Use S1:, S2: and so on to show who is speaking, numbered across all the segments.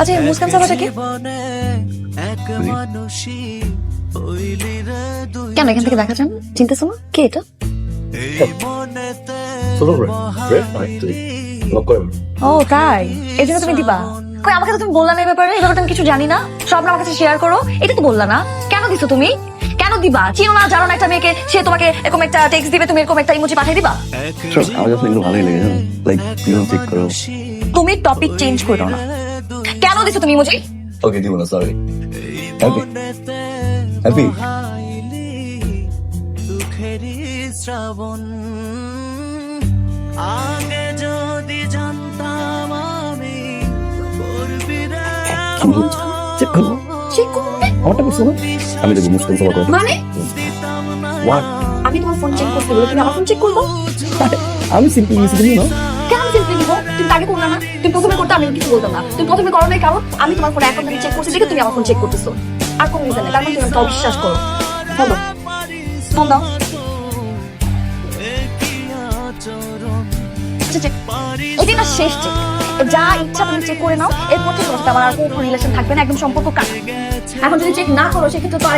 S1: আচ্ছা এই মুসকান সাবাটা কি? কেন এখান থেকে দেখা যান চিনতেছো না? কে এটা? ও তাই? এই জন্য তুমি দিবা? কই আমাকে তো তুমি বললা না এই ব্যাপারে? এই ব্যাপারটা আমি কিছু জানি না। সব আমার কাছে শেয়ার করো। এটা তো বললা না। কেন দিছো তুমি? কেন দিবা? চিনো না জানো না একটা মেয়েকে সে তোমাকে এরকম একটা টেক্সট দিবে তুমি এরকম একটা ইমোজি পাঠিয়ে দিবা?
S2: আমার কাছে এগুলো ভালোই লাগে লাইক ইউ চেক করো।
S1: তুমি টপিক চেঞ্জ করো না। দিছো তুমি ইমোজি
S2: ওকে দিব না সরি হ্যাপি হ্যাপি
S3: শ্রাবণ আগে যদি জানতাম আমি করবি
S2: আমারটা না আমি দেখব
S1: মানে? আমি তোমার ফোন চেক করতে বলে তুমি আমার ফোন চেক করব?
S2: আমি সিম্পল মিসে না
S1: কেন সিম্পলি দিব তুমি আগে করলে না, তুমি প্রথমে করতে আমি কিছু বলতাম না। তুমি প্রথমে করো নাই কারণ আমি তোমার ফোন এখন চেক করছি, দেখে তুমি আমার ফোন চেক করতেছো। আর কোনো রিজন নেই, তার মানে তুমি আমাকে অবিশ্বাস করো। বলো। ফোন দাও। আচ্ছা যা ইচ্ছা চেক করে নাও, এরপর আমার আর কোনো রিলেশন থাকবে না সম্পর্ক এখন চেক না করো, সেক্ষেত্রে তো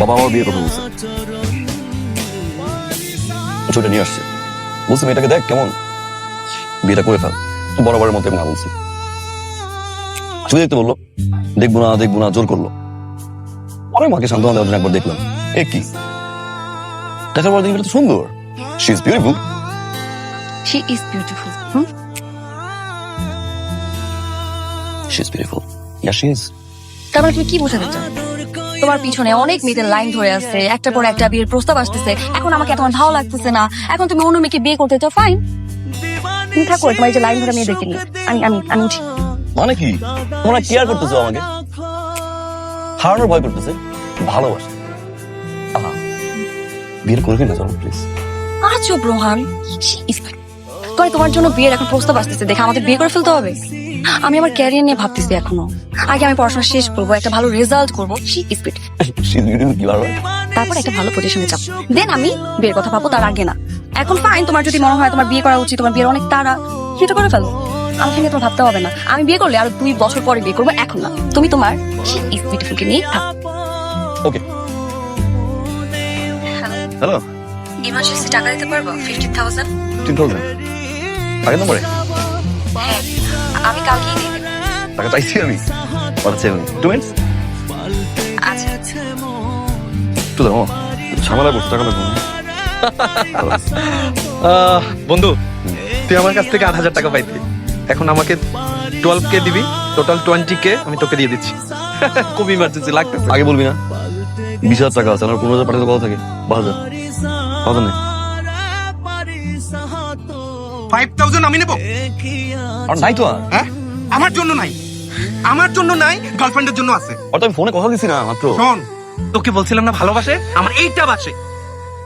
S2: বাবা বিয়ে কথা বলছে। ছুটে নিয়ে আসছে। বলছি মেয়েটাকে দেখ কেমন। বিয়েটা করে ফেল। বরাবরের মতো না বলছি। ছবি দেখতে বলল দেখব না দেখব না। জোর করল। অনেক মাকে সান্ত্বনা দেওয়ার জন্য একবার দেখলাম। এ কি? দেখার পর দেখি তো সুন্দর। She is beautiful
S1: she is beautiful
S2: she is beautiful yeah she is
S1: তার তুমি কি বোঝাতে চাও? তোমার পিছনে অনেক মেয়েদের লাইন ধরে আছে। একটা পর একটা বিয়ের প্রস্তাব আসতেছে। এখন আমাকে এত ভালো লাগতেছে না। এখন তুমি অন্য মেয়েকে বিয়ে করতে চাও ফাইন তুমি থাকো তোমার এই যে লাইন ধরে মেয়েদেরকে নিয়ে আমি আমি আমি উঠি।
S2: মানে কি? তোমরা কেয়ার করতেছো আমাকে? হারানোর ভয় করতেছে? ভালোবাসে? বিয়ের করবি না চলো প্লিজ
S1: আজব রোহান। তোমার তোমার জন্য বিয়ের এখন প্রস্তাব আসতেছে। দেখে আমাদের বিয়ে করে ফেলতে হবে। আমি আমার ক্যারিয়ার নিয়ে ভাবতেছি এখনও। আগে আমি পড়াশোনা শেষ করব একটা ভালো রেজাল্ট করব স্পিড তারপর একটা ভালো পজিশনে যাব। দেন আমি বিয়ের কথা ভাবো তার আগে না। এখন ফাইন তোমার যদি মনে হয় তোমার বিয়ে করা উচিত তোমার বিয়ের অনেক তারা সেটা করে ফেলো। আমাকে নিয়ে তোমার ভাবতে হবে না। আমি বিয়ে করলে আর দুই বছর পরে বিয়ে করব এখন না। তুমি তোমার নিয়ে থাকো।
S2: ওকে হ্যালো
S1: ইমার্জেন্সি টাকা দিতে পারব? ফিফটি থাউজেন্ড
S2: থাউজেন্ড আগের নম্বরে
S1: হ্যাঁ। আমি কালকেই দিয়ে দেবো।
S2: টাকা চাইছি আমি। কথা আমি টু মিনিটস
S1: আচ্ছা।
S2: একটু দাও ঝামেলা করছ টাকা লাগবে
S4: বন্ধু তুই আমার কাছ থেকে আট হাজার টাকা পাইতি। এখন আমাকে টুয়েলভ কে দিবি টোটাল টোয়েন্টি কে আমি তোকে দিয়ে দিচ্ছি। খুব ইমার্জেন্সি লাগতেছে।
S2: আগে বলবি না। বিশ হাজার টাকা আছে আমার পনেরো হাজার পাঠাতে কত থাকে। বারো হাজার। কত নেই।
S5: ফাইভ থাউজেন্ড আমি নেব।
S2: আর নাই তো আর।
S5: হ্যাঁ? আমার জন্য নাই। আমার জন্য নাই গার্লফ্রেন্ডের জন্য আছে।
S2: আর তো আমি ফোনে কথা দিছি না মাত্র।
S5: শোন তোকে বলছিলাম না ভালোবাসে? আমার এইটা বাসে।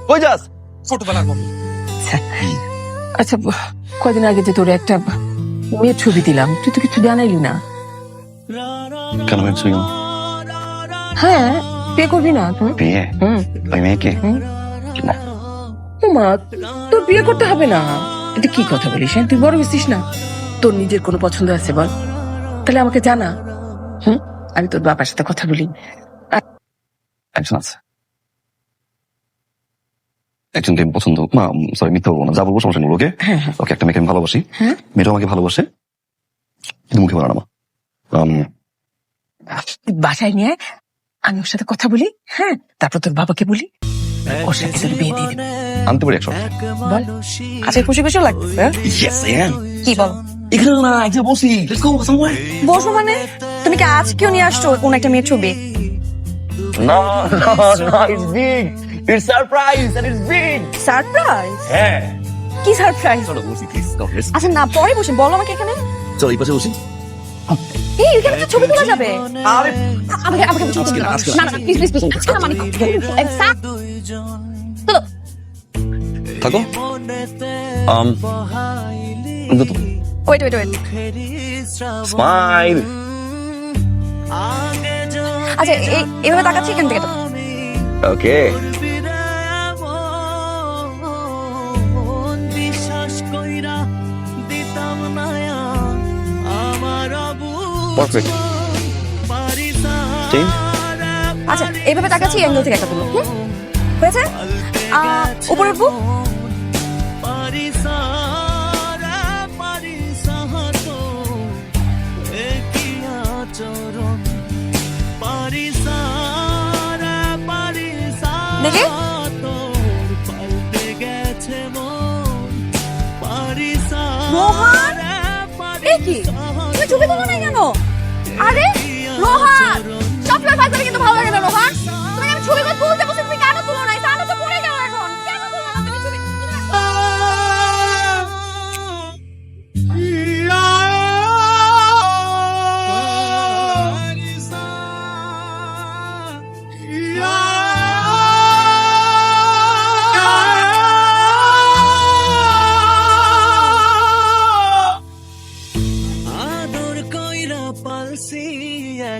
S2: কই যাস?
S5: ছোটবেলার মতো।
S6: আচ্ছা কদিন আগে যে তোর একটা মেয়ের ছবি দিলাম তুই তো কিছু জানাইলি না।
S2: কেন কেন
S6: হ্যাঁ বিয়ে করবি না তুই?
S2: বিয়ে?
S6: হুম।
S2: ওই মেয়েকে। না।
S6: মা তোর বিয়ে করতে হবে না। এটা কি কথা বলিস হ্যাঁ? তুই বড় হয়েছিস না। তোর নিজের কোনো পছন্দ আছে বল। তাহলে আমাকে জানা। হুম? আমি তোর বাবার সাথে কথা বলি।
S2: একজন আছে। একজনকে আমি পছন্দ। মা সরি মিথ্যা বলব না। যা বলব সমস্যা নেই ওকে?
S6: হ্যাঁ হ্যাঁ।
S2: ওকে একটা মেয়েকে আমি ভালোবাসি।
S6: হ্যাঁ।
S2: মেয়েটাও আমাকে ভালোবাসে। কিন্তু মুখে বলে না
S6: বাসায় নিয়ে আমি ওর সাথে কথা বলি হ্যাঁ? তারপর তোর বাবাকে বলি। ওর সাথে তোর বিয়ে দিয়ে দেবে।
S2: আনতে পারি একশো।
S6: বল। আচ্ছা খুশি খুশি লাগতেছে? হ্যাঁ?
S2: ইয়েস আই এম
S1: কি বল?
S2: এখানে না বসি। লেটস গো সামওয়্যার
S1: বসো মানে? তুমি কি আজকেও নিয়ে আসছো কোন একটা মেয়ের ছবি?
S2: না না না it's big it's surprise and it's big
S1: surprise
S2: হ্যাঁ।
S1: কি সারপ্রাইজ
S2: চলো বসি প্লিজ
S1: আচ্ছা না পরে বসে। বলো আমাকে এখানে।
S2: চলো এই পাশে বসি।
S1: এই এখানে তো ছবি তোলা যাবে।
S2: আরে
S1: আমাকে আমাকে ছবি তুলতে দাও।
S2: আজকে
S1: না না। প্লিজ প্লিজ প্লিজ আজকে মানে এক্সাক্ট চলো
S2: থাকো। তো
S1: ওয়েট ওয়েট ওয়েট
S2: স্মাইল
S1: আচ্ছা এভাবে তাকাচ্ছি এখান থেকে তো।
S2: ওকে পারফেক্ট চেঞ্জ
S1: আচ্ছা এইভাবে তাকাচ্ছি অ্যাঙ্গেল থেকে একটা তুলো হয়েছে? উপরে উঠবো দেখি।
S3: পারিসাহাতো গেছে
S1: রোহান?
S3: পারিসারা
S1: এ কি তুমি ছবি তোলো নাই কেন আরে কিন্তু ভালো লাগে না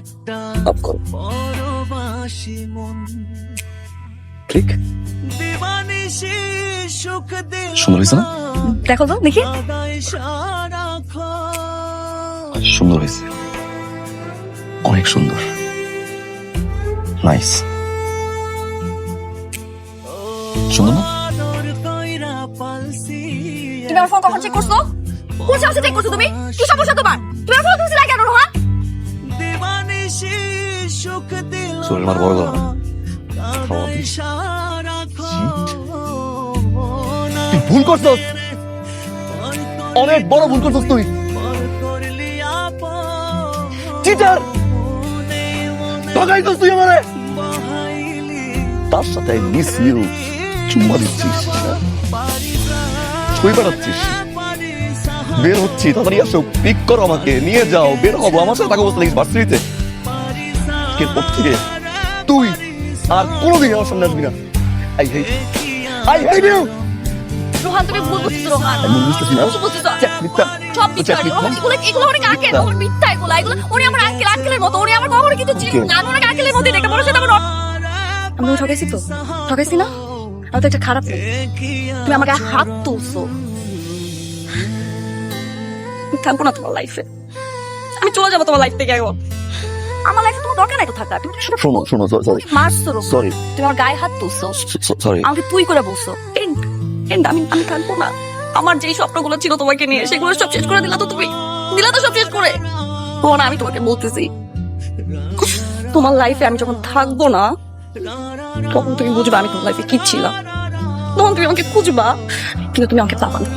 S3: একটা
S2: আপ করো
S3: মন। দিল
S2: সুন্দর হয়েছে না?
S1: দেখো তো দেখি।
S2: সুন্দর হয়েছে। অনেক সুন্দর। নাইস সুন্দর না?
S3: পালসি
S1: তুমি আমার ফোন কখন চেক করছ? কোন সাহসে চেক করছ তুমি? কি সমস্যা তোমার?
S3: দিল
S2: চুলের মার বড় গলা তুই ভুল করছস। অনেক বড় ভুল করছস তুই। চিটার! ঠকাইছস তুই আমারে। তার সাথে মিস ইউ চুম্মা দিচ্ছিস। ছবি পাঠাচ্ছিস বের হচ্ছি তাড়াতাড়ি আসো। পিক করো আমাকে নিয়ে যাও। বের হব। আমার সাথে টাকা বসতে লাগিস ভার্সিটিতে। এরপর থেকে তুই। আর কোনোদিন আমার সামনে আসবি না। I hate I hate you
S1: Rohan তুমি ভুল বুঝছ রোহান।
S2: আমি বুঝতেছি না।
S1: ভুল বুঝছ
S2: মিথ্যা।
S1: সব মিথ্যা।
S2: মিথ্যা।
S1: রোহান এগুলো এগুলো অনেক আঙ্কেল
S2: মিথ্যা।
S1: মিথ্যা এগুলো। এগুলো উনি আমার আঙ্কেল আঙ্কেলের মতো। উনি আমার কখনো কিন্তু ছিল না আমি ওনাকে মধ্যে দেখে বড় সাথে আমার আমি ঠকাইছি তো ঠকাইছি না? আমি তো একটা খারাপ তুমি আমাকে হাত তুলছো। আমি থাকব না তোমার লাইফে আমি চলে যাব তোমার লাইফ থেকে এখন আমার লাইফে তোমার দরকার নাই তো থাকা তুমি তো শুধু
S2: শোনো শোনো সরি
S1: মারছো
S2: সরি
S1: তুমি আমার গায়ে হাত তুলছো।
S2: সরি
S1: আমাকে তুই করে বলছো। এন্ড এন্ড আমি আমি থাকব না। আমার যেই স্বপ্নগুলো ছিল তোমাকে নিয়ে সেগুলো সব শেষ করে দিলা তো তুমি। দিলা তো সব শেষ করে। ও না আমি তোমাকে বলতেছি। তোমার লাইফে আমি যখন থাকব না তখন তুমি বুঝবা আমি তোমার লাইফে কি ছিলাম। তখন তুমি আমাকে খুঁজবা কিন্তু তুমি আমাকে পাবা না।